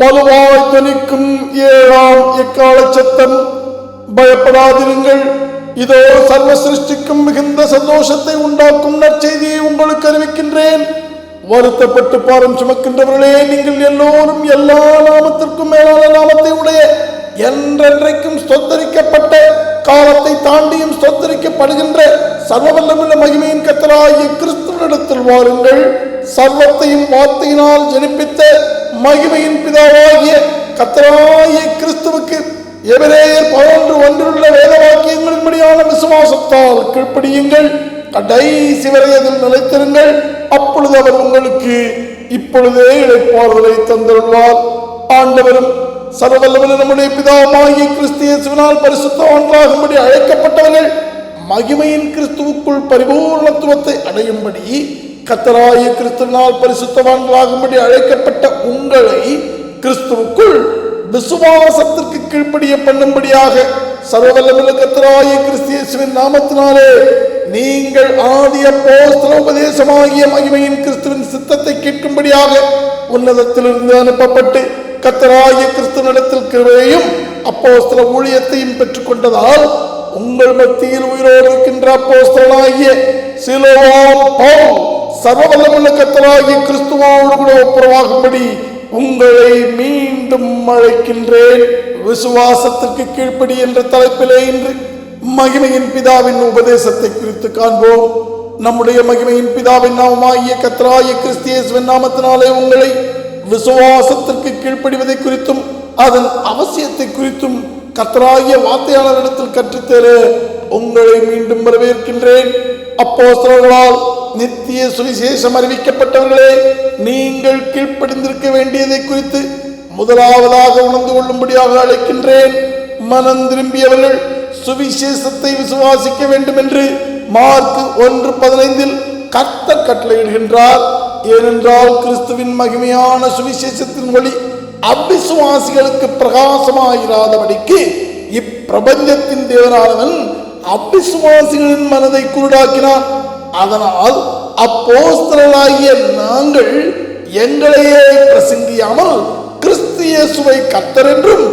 வலுவாய் துணிக்கும் ஏழாம் எக்கால சத்தம் பயப்படாதிருங்கள். இதோ சர்வ சிருஷ்டிக்கும் மிகுந்த சந்தோஷத்தை உண்டாக்கும் நற்செய்தியை உங்களுக்கு அறிவிக்கின்றேன். வருத்தப்பட்டு பாரம் சுமக்கின்றவர்களே நீங்கள் எல்லோரும் எல்லா நாமத்திற்கும் மேலான நாமத்தை உடைய என்றென்றைக்கும் ஸ்தோத்தரிக்கப்பட்ட காலத்தை தாண்டியும் ஸ்தோத்தரிக்கப்படுகின்ற சர்வவல்லமுள்ள மகிமையின் கத்தராகிய கிறிஸ்துவனிடத்தில் வாருங்கள். சர்வத்தையும் வார்த்தையினால் ஜனிப்பித்த மகிமையின் பிதாவாகிய கத்தராய கிறிஸ்துவுக்கு எவரேயர் பதினொன்று ஒன்றிலுள்ள வேத வாக்கியங்களின்படியான விசுவாசத்தால் கீழ்ப்படியுங்கள். கடைசி வரை அதில் நிலைத்திருங்கள். அப்பொழுது அவர் உங்களுக்கு இப்பொழுதே இழைப்பாறுதலை தந்துள்ளார் ஆண்டவரும் சர்வவல்லவரும் நம்முடைய பிதாவாகிய பரிசுத்த ஒன்றாகும்படி அழைக்கப்பட்டவர்கள் மகிமையின் கிறிஸ்துவுக்குள் பரிபூர்ணத்துவத்தை அடையும்படி கத்தராய கிறிஸ்துவினால் பரிசுத்தவான்களாகும்படி அழைக்கப்பட்ட உங்களை கிறிஸ்துவுக்குள் விசுவாசத்திற்கு கீழ்ப்படிய பண்ணும்படியாக சர்வவல்லமுள்ள கத்தராய கிறிஸ்தியேசுவின் நாமத்தினாலே நீங்கள் ஆதி அப்போஸ்தல உபதேசமாகிய மகிமையின் கிறிஸ்துவின் சித்தத்தை கேட்கும்படியாக உன்னதத்திலிருந்து அனுப்பப்பட்டு கத்தராய கிறிஸ்துவனிடத்தில் கிருவையும் அப்போஸ்தல ஊழியத்தையும் பெற்றுக்கொண்டதால் உங்கள் மத்தியில் உயிரோடு இருக்கின்ற அப்போஸ்தலனாகிய சிலோவாம் பவுல் சர்வவல்லமுள்ள கத்தராகி கிறிஸ்துவோடு கூட ஒப்புரவாகும்படி உங்களை மீண்டும் அழைக்கின்றேன். விசுவாசத்திற்கு கீழ்ப்படி என்ற தலைப்பிலே இன்று மகிமையின் பிதாவின் உபதேசத்தை குறித்து காண்போம். நம்முடைய மகிமையின் பிதாவின் நாமமாகிய கத்தராய கிறிஸ்தியேசுவின் நாமத்தினாலே உங்களை விசுவாசத்திற்கு கீழ்ப்படிவதை குறித்தும் அதன் அவசியத்தை குறித்தும் கத்தராகிய வார்த்தையாளரிடத்தில் கற்றுத்தர உங்களை மீண்டும் வரவேற்கின்றேன். அப்போ நித்திய சுவிசேஷம் அறிவிக்கப்பட்டவர்களே நீங்கள் கீழ்ப்படிந்திருக்க வேண்டியதை குறித்து முதலாவதாக உணர்ந்து கொள்ளும்படியாக அழைக்கின்றேன். மனம் திரும்பியவர்கள் சுவிசேஷத்தை விசுவாசிக்க வேண்டும் என்று மார்க் ஒன்று பதினைந்தில் கத்த கட்டளையிடுகின்றார். ஏனென்றால் கிறிஸ்துவின் மகிமையான சுவிசேஷத்தின் ஒளி அவிசுவாசிகளுக்கு பிரகாசமாயிராதபடிக்கு இப்பிரபஞ்சத்தின் தேவனானவன் அவிசுவாசிகளின் மனதை குருடாக்கினான். அதனால் அப்போஸ்தலராகிய நாங்கள் எங்களையே பிரசங்கியாமல் கிறிஸ்தியேசுவை கத்தர் என்றும்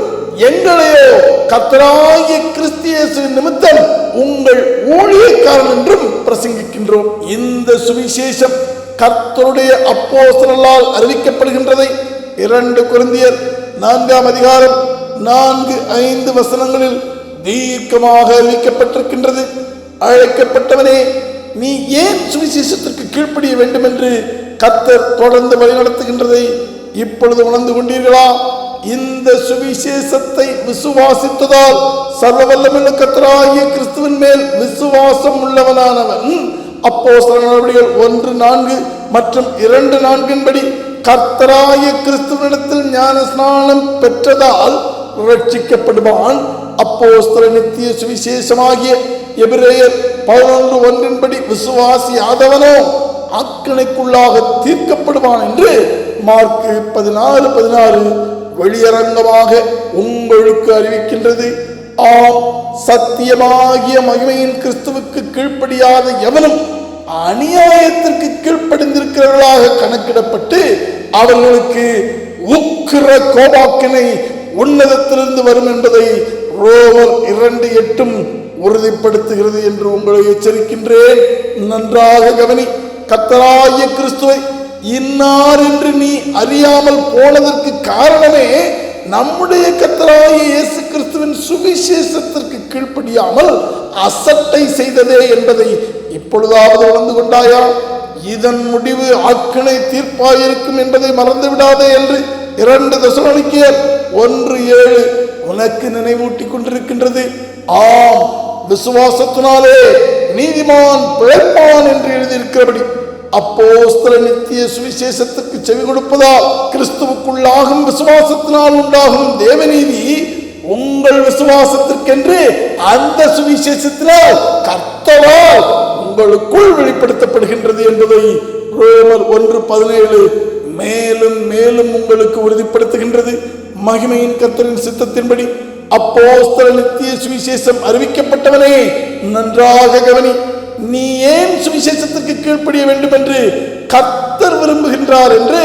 எங்களையோ கத்தராகிய கிறிஸ்தியேசுவின் நிமித்தம் உங்கள் ஊழியக்காரன் என்றும் பிரசங்கிக்கின்றோம். இந்த சுவிசேஷம் கர்த்தருடைய அப்போஸ்தலால் அறிவிக்கப்படுகின்றதை இரண்டு குருந்தியர் நான்காம் அதிகாரம் நான்கு ஐந்து வசனங்களில் தீர்க்கமாக அறிவிக்கப்பட்டிருக்கின்றது. அழைக்கப்பட்டவனே நீ ஏன் சுவிசேஷத்திற்கு கீழ்ப்படிய வேண்டும் என்று கத்தர் தொடர்ந்து வழிநடத்துகின்றதை இப்பொழுது உணர்ந்து கொண்டீர்களா? இந்த சுவிசேஷத்தை விசுவாசித்ததால் சர்வவல்லமுள்ள கத்தராகிய கிறிஸ்துவின் மேல் விசுவாசம் உள்ளவனானவன். அப்போ சில நடவடிக்கைகள் ஒன்று நான்கு மற்றும் இரண்டு நான்கின்படி கர்த்தராய கிறிஸ்துவனிடத்தில் ஞான ஸ்நானம் பெற்றதால் ரட்சிக்கப்படுவான். அப்போஸ்தல நித்திய சுவிசேஷமாகிய எபிரேயர் பதினொன்று ஒன்றின்படி விசுவாசி ஆதவனோ ஆக்கினைக்குள்ளாக தீர்க்கப்படுவான் என்று மார்க்கு பதினாறு பதினாறு வெளியரங்கமாக உங்களுக்கு அறிவிக்கின்றது. ஆம் சத்தியமாகிய மகிமையின் கிறிஸ்துவுக்கு கீழ்ப்படியாத எவனும் அநியாயத்திற்கு கீழ்ப்படிந்திருக்கிறவர்களாக கணக்கிடப்பட்டு அவர்களுக்கு உக்கிர கோபாக்கினை உன்னதத்திலிருந்து வரும் என்பதை ரோவர் இரண்டு எட்டும் உறுதிப்படுத்துகிறது என்று உங்களை எச்சரிக்கின்றேன். நன்றாக கவனி. கத்தராய கிறிஸ்துவை இன்னார் என்று நீ அறியாமல் போனதற்கு காரணமே நம்முடைய கத்தராய இயேசு கிறிஸ்துவின் சுவிசேஷத்திற்கு கீழ்ப்படியாமல் அசட்டை செய்ததே என்பதை இப்பொழுதாவது உணர்ந்து கொண்டாயா? இதன் முடிவு ஆக்கினை தீர்ப்பாயிருக்கும் என்பதை மறந்து விடாதே என்று இரண்டு தசலோனிக்கேயர் ஒன்று ஏழு உனக்கு நினைவூட்டி கொண்டிருக்கின்றது. ஆம் விசுவாசத்தினாலே நீதிமான் பிழைப்பான் என்று எழுதியிருக்கிறபடி அப்போ நித்திய சுவிசேஷத்துக்கு செவி கொடுப்பதால் கிறிஸ்துவுக்குள்ளாகும் விசுவாசத்தினால் உண்டாகும் தேவநீதி உங்கள் விசுவாசத்திற்கென்று அந்த சுவிசேஷத்தினால் கர்த்தவால் உங்களுக்குள் வெளிப்படுத்தப்படுகின்றது என்பதை ரோமர் ஒன்று பதினேழு மேலும் மேலும் உங்களுக்கு உறுதிப்படுத்துகின்றது. மகிமையின் கத்தரின் சித்தத்தின்படி அப்போ நித்திய சுவிசேஷம் அறிவிக்கப்பட்டவனே நன்றாக கவனி. நீ ஏன் சுவிசேஷத்துக்கு கீழ்ப்படிய வேண்டும் என்று கத்தர் விரும்புகின்றார் என்று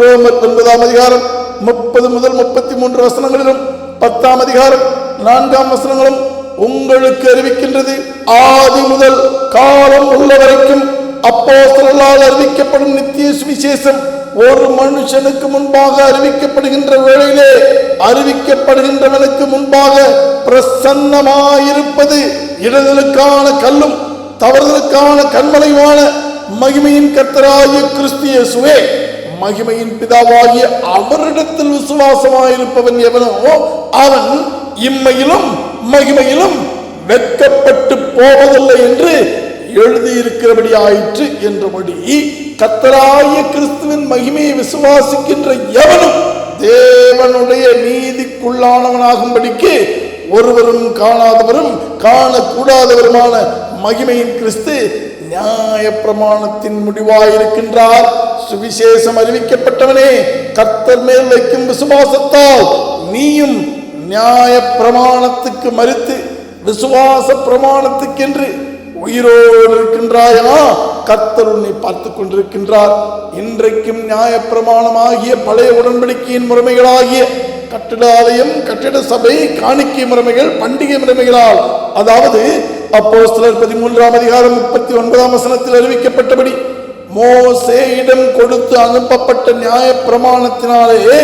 ரோமர் ஒன்பதாம் அதிகாரம் முப்பது முதல் முப்பத்தி மூன்று வசனங்களிலும் பத்தாம் அதிகாரம் நான்காம் வசனங்களும் உங்களுக்கு அறிவிக்கின்றது. ஆதி முதல் காலம் உள்ள வரைக்கும் அப்போ அறிவிக்கப்படும் நித்திய சுவிசேஷம் ஒரு மனுஷனுக்கு முன்பாக அறிவிக்கப்படுகின்ற வேளையிலே அறிவிக்கப்படுகின்றவனுக்கு முன்பாக பிரசன்னமாயிருப்பது இடதலுக்கான கல்லும் தவறுதலுக்கான கண்மலையுமான மகிமையின் கர்த்தராகிய கிறிஸ்திய சுவே மகிமையின் பிதாவாகிய அவரிடத்தில் விசுவாசமாயிருப்பவன் எவனோ அவன் இம்மையிலும் மகிமையிலும் வெட்கப்பட்டு போவதில்லை என்று எழுதியிருக்கிறபடி ஆயிற்று என்றபடி கத்தராய கிறிஸ்துவின் மகிமையை விசுவாசிக்கின்ற எவனும் தேவனுடைய நீதிக்குள்ளானவனாகும்படிக்கு ஒருவரும் காணாதவரும் காணக்கூடாதவருமான மகிமையின் கிறிஸ்து நியாய பிரமாணத்தின் முடிவாயிருக்கின்றார். சுவிசேஷம் அறிவிக்கப்பட்டவனே கர்த்தர் மேல் வைக்கும் விசுவாசத்தால் நீயும் நியாய பிரமாணத்துக்கு மறுத்து விசுவாச பிரமாணத்துக்கென்று உயிரோடு இருக்கின்றாயா கர்த்தர் உன்னை பார்த்துக் கொண்டிருக்கின்றார். இன்றைக்கும் நியாயப்பிரமாணமாகிய பழைய உடன்படிக்கையின் முறைமைகளாகிய கட்டிட ஆலயம் கட்டிட சபை காணிக்கை முறைமைகள் பண்டிகை முறைமைகளால் அதாவது அப்போ சிலர் பதிமூன்றாம் அதிகாரம் முப்பத்தி ஒன்பதாம் வசனத்தில் அறிவிக்கப்பட்டபடி மோசேயிடம் கொடுத்து அனுப்பப்பட்ட நியாய பிரமாணத்தினாலே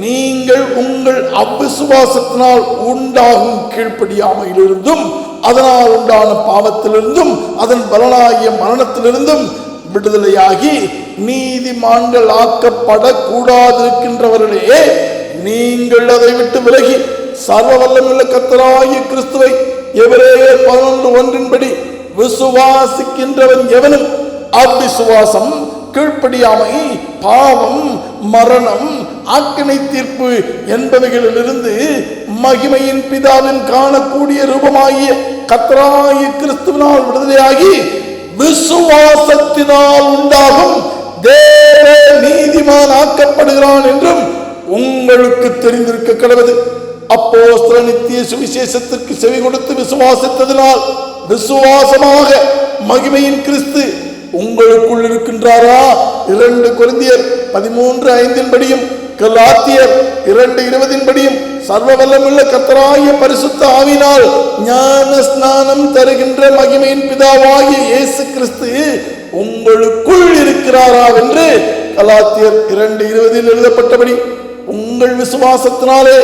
நீங்கள் உங்கள் அவிசுவாசத்தினால் உண்டாகும் கீழ்ப்படியாமையிலிருந்தும் அதனால் உண்டான பாவத்திலிருந்தும் அதன் பலனாகிய மரணத்திலிருந்தும் விடுதலையாகி நீதிமான்கள் ஆக்கப்படக்கூடாதிருக்கின்றவர்களே நீங்கள் அதை விட்டு விலகி சர்வ வல்லமுள்ள கத்தராகிய கிறிஸ்துவை எவரேயே பதினொன்று ஒன்றின்படி விசுவாசிக்கின்றவன் எவனும் அவ்விசுவாசம் கீழ்ப்படியாமை பாவம் மரணம் ஆக்கினை தீர்ப்பு என்பவைகளிலிருந்து மகிமையின் பிதாவின் காணக்கூடிய ரூபமாகிய கத்தராகிய கிறிஸ்துவினால் விடுதலையாகி விசுவாசத்தினால் உண்டாகும் தேவ நீதிமான் ஆக்கப்படுகிறான் என்றும் உங்களுக்கு தெரிந்திருக்க கிடவது அப்போ நித்திய சுவிசேஷத்திற்கு செவி கொடுத்து விசுவாசித்ததினால் விசுவாசமாக மகிமையின் கிறிஸ்து உங்களுக்குள் இருக்கின்றாரா? இரண்டு குருந்தியர் பதிமூன்று ஐந்தின் படியும் கலாத்தியர் இரண்டு இருபதின் படியும் சர்வ வல்லமுள்ள கத்தராகிய பரிசுத்த ஆவினால் ஞான ஸ்நானம் தருகின்ற மகிமையின் பிதாவாகிய இயேசு கிறிஸ்து உங்களுக்குள் இருக்கிறாரா என்று கலாத்தியர் இரண்டு இருபதில் எழுதப்பட்டபடி உங்கள் விசுவாசத்தினாலே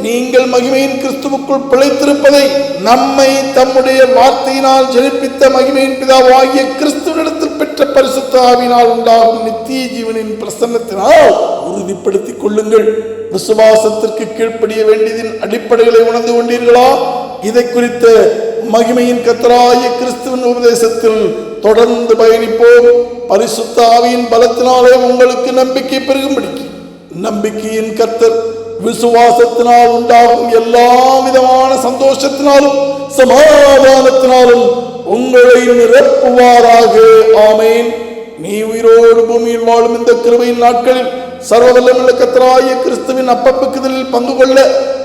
நீங்கள் மகிமையின் கிறிஸ்துவுக்குள் பிழைத்திருப்பதை நம்மை தம்முடைய வார்த்தையினால் ஜெனிப்பித்த மகிமையின் பிதாவாகிய கிறிஸ்துவனிடத்தில் பெற்ற பரிசுத்தாவினால் உண்டாகும் நித்திய ஜீவனின் பிரசன்னத்தினால் உறுதிப்படுத்திக் கொள்ளுங்கள். விசுவாசத்திற்கு கீழ்ப்படிய வேண்டியதின் அடிப்படைகளை உணர்ந்து கொண்டீர்களா? இதை குறித்த மகிமையின் கத்தராய கிறிஸ்துவின் உபதேசத்தில் தொடர்ந்து பயணிப்போம். பரிசுத்தாவியின் பலத்தினாலே உங்களுக்கு நம்பிக்கை பெருகும்படிக்கு. நம்பிக்கையின் கர்த்தர் விசுவாசத்தினால் உண்டாகும் எல்லா விதமான சந்தோஷத்தினாலும் சமாதானத்தினாலும் உங்களை நிரப்புவாராக. ஆமேன். நீ உயிரோடு பூமியில் வாழும் இந்த கிருபையின் நாட்களில் சர்வவல்லமுள்ள கத்தராய கிறிஸ்துவின் அப்பப்புக்குதலில் பங்கு கொள்ள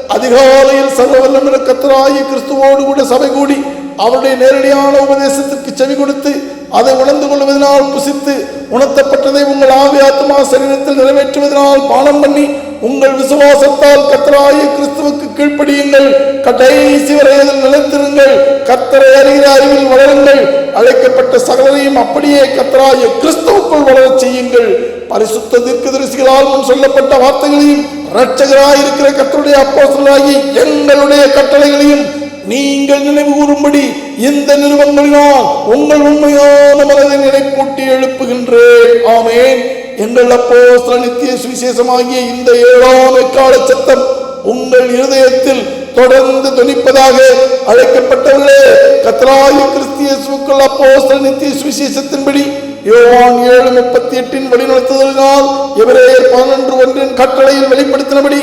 அதிகாலையில் சர்வவல்லமுள்ள கத்தராய கிறிஸ்துவோடு கூட சபை கூடி அவருடைய நேரடியான உபதேசத்திற்கு செவி கொடுத்து அதை உணர்ந்து கொள்வதனால் புசித்து உணர்த்தப்பட்டதை உங்கள் ஆவி ஆத்மா சரீரத்தில் நிறைவேற்றுவதனால் பானம் பண்ணி உங்கள் விசுவாசத்தால் கத்தராய கிறிஸ்துவுக்கு கீழ்ப்படியுங்கள். கடைசி வரையில் நிலைத்திருங்கள். கத்தரை அறிகிற அறிவில் வளருங்கள். அழைக்கப்பட்ட சகலரையும் அப்படியே கத்தராய கிறிஸ்துவுக்குள் வளரச் செய்யுங்கள். பரிசுத்த தீர்க்கதரிசிகளால் முன் சொல்லப்பட்ட வார்த்தைகளையும் இரட்சகராய் இருக்கிற கத்தருடைய அப்போசலாகி எங்களுடைய கட்டளைகளையும் நீங்கள் நினைவு கூறும்படி இந்த நிறுவனங்களினால் உங்கள் உண்மையான மனதை நினைப்பூட்டி எழுப்புகின்றேன். ஆமேன். எங்கள் அப்போஸ்தல நித்திய சுவிசேஷமாகிய இந்த ஏழாம் கால சத்தம் உங்கள் இருதயத்தில் தொடர்ந்து துணிப்பதாக அழைக்கப்பட்டவர்களே கத்தராய கிறிஸ்தியசுக்கள் அப்போ நித்திய சுவிசேஷத்தின்படி யோவான் ஏழு முப்பத்தி எட்டின் வழிநடத்துதலினால் இவரே பதினொன்று ஒன்றின் கட்டளையில் வெளிப்படுத்தினபடி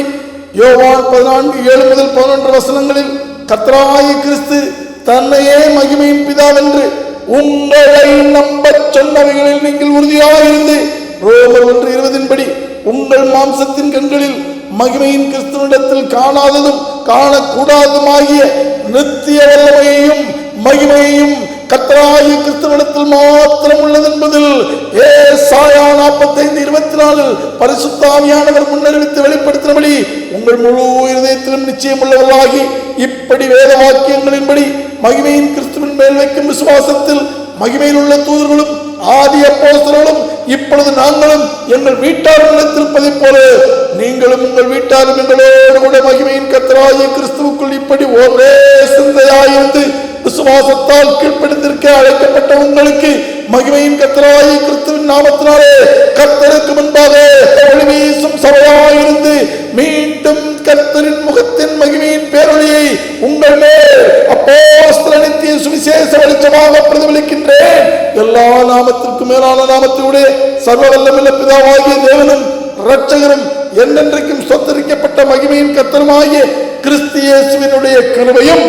யோவான் பதினான்கு ஏழு முதல் பதினொன்று வசனங்களில் கத்தராய கிறிஸ்து தன்னையே மகிமையின் பிதாவென்று உங்களை நம்ப சொன்னவைகளில் நீங்கள் உறுதியாக இருந்து ரோமர் ஒன்று இருபதின்படி உங்கள் மாம்சத்தின் கண்களில் மகிமையின் கிறிஸ்துவனிடத்தில் காணாததும் காணக்கூடாததுமாகிய நித்திய வல்லமையையும் மகிமையையும் கத்தராகி கிறிஸ்துவனிடத்தில் மாத்திரம் உள்ளது என்பதில் ஏசாயா நாற்பத்தைந்து இருபத்தி நாலில் பரிசுத்தாமியானவர் முன்னறிவித்து வெளிப்படுத்தினபடி உங்கள் முழு இருதயத்திலும் நிச்சயம் உள்ளவர்களாகி இப்படி வேத வாக்கியங்களின்படி மகிமையின் கிறிஸ்துவின் மேல் வைக்கும் விசுவாசத்தில் மகிமையில் உள்ள தூதர்களும் ஆதி அப்போஸ்தலர்களும் இப்பொழுது நாங்களும் எங்கள் வீட்டார் நிலைத்திருப்பதைப் போல நீங்களும் உங்கள் வீட்டாரும் எங்களோடு கூட மகிமையின் கத்தராய கிறிஸ்துவுக்குள் இப்படி ஒரே சிந்தையாயிருந்து விசுவாசத்தால் கீழ்ப்படுத்திருக்க அழைக்கப்பட்ட உங்களுக்கு மகிமையின் கத்தராகி கிறிஸ்துவின் நாமத்தினாலே கர்த்தருக்கு முன்பாக ஒளி சபையாயிருந்து மீண்டும் கர்த்தரின் முகத்தின் மகிமையின் பேரொழியை உங்கள் மேல் அப்போ நித்திய சுவிசேஷ வெளிச்சமாக பிரதிபலிக்கின்றேன். எல்லா நாமத்திற்கும் மேலான நாமத்தினுடைய சர்வ பிதாவாகிய தேவனும் இரட்சகரும் என்றென்றைக்கும் சொத்தரிக்கப்பட்ட மகிமையின் கத்தனமாகிய கிறிஸ்தியேசுவினுடைய இயேசுவினுடைய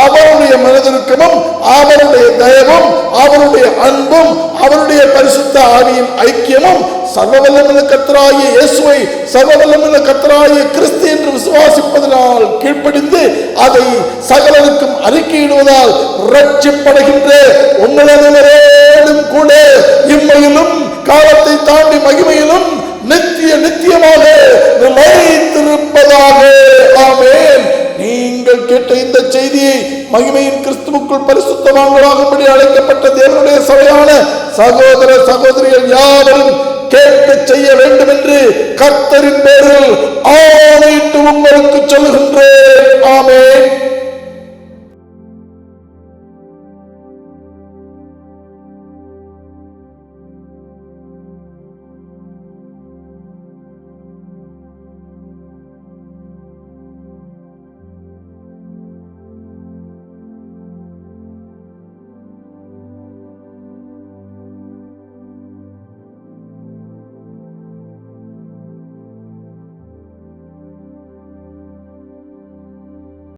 அவருடைய மனதிருக்கமும் அவருடைய தயவும் அவருடைய அன்பும் அவருடைய பரிசுத்த ஆவியின் ஐக்கியமும் சர்வவல்லமுள்ள கத்தராகிய இயேசுவை சர்வவல்லமுள்ள கத்தராகிய கிறிஸ்து என்று விசுவாசிப்பதனால் கீழ்ப்படிந்து அதை சகலருக்கும் அறிக்கையிடுவதால் ரட்சிப்படைகின்ற உங்களோடும் கூட இம்மையிலும் காலத்தை தாண்டி மகிமையிலும் நித்திய நித்தியமாக நிலைத்திருப்பதாக. ஆமேன். நீங்கள் கேட்ட இந்த செய்தியை மகிமையின் கிறிஸ்துவுக்குள் பரிசுத்தவான்களாகும்படி அழைக்கப்பட்ட தேவனுடைய சபையான சகோதர சகோதரிகள் யாவரும் கேட்க செய்ய வேண்டும் என்று கர்த்தரின் பேரில் ஆணையிட்டு உங்களுக்கு சொல்கின்றேன் ஆமே